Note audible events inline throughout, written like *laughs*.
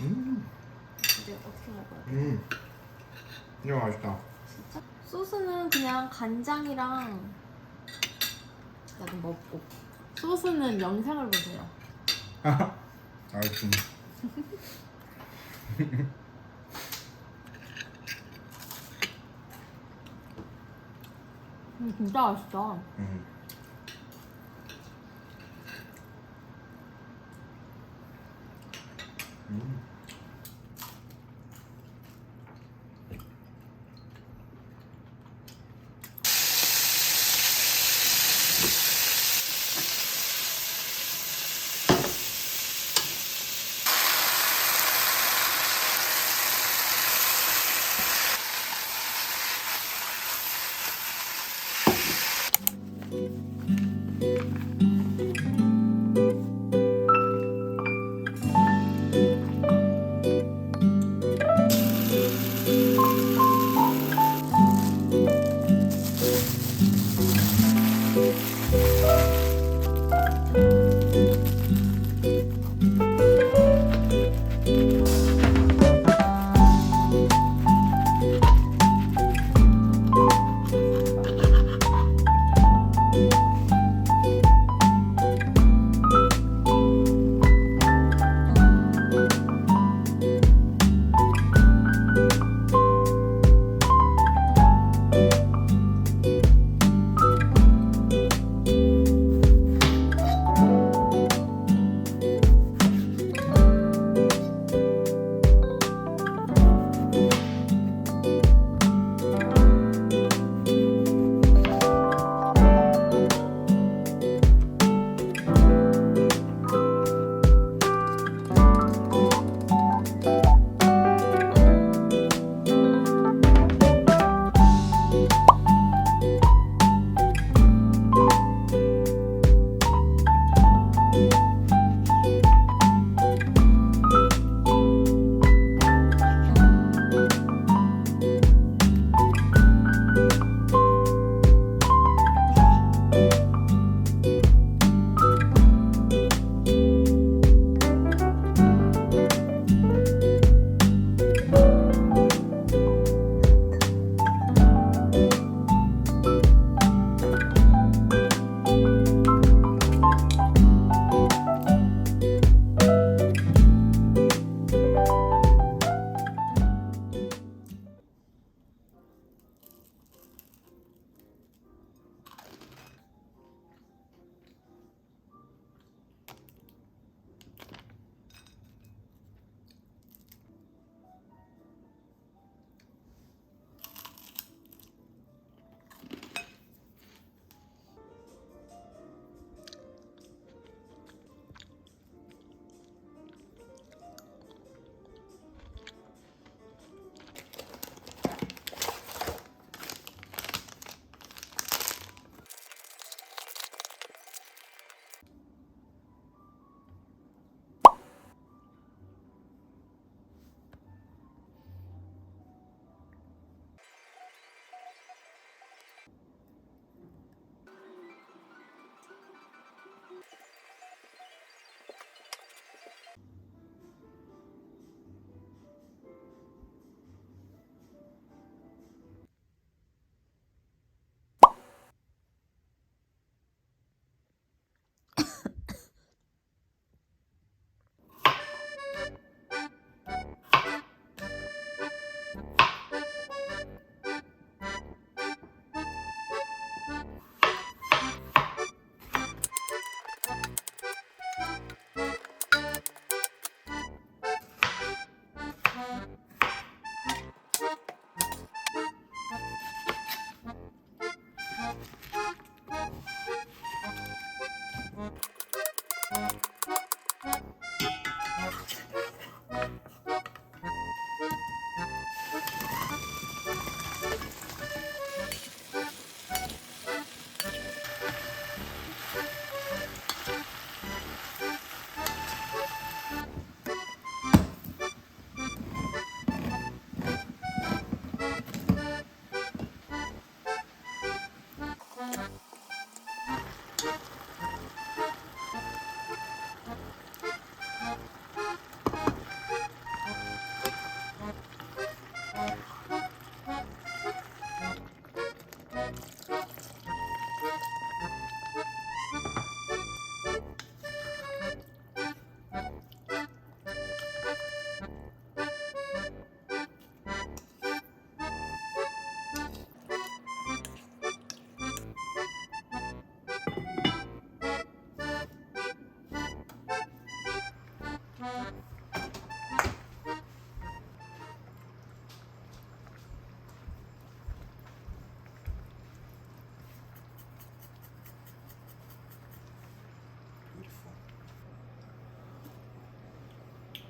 음. 음. 이거 맛있다. 진짜? 소스는 그냥 간장이랑 나도 먹고 소스는 영상을 보세요. *laughs* 알겠음. 음, 진짜 맛있다. 음. 음.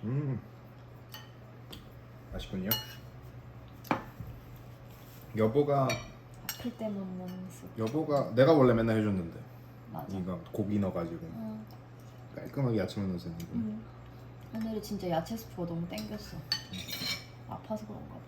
음. 맛있군요. 여보가 아플 때 먹는 수 여보가 내가 원래 맨날 해줬는데. 맞아. 네가 고기 넣어가지고. 응. 깔끔하게 야채만 넣어서 했는데 응. 오늘은 진짜 야채 스프가 너무 땡겼어. 아파서 그런가 봐.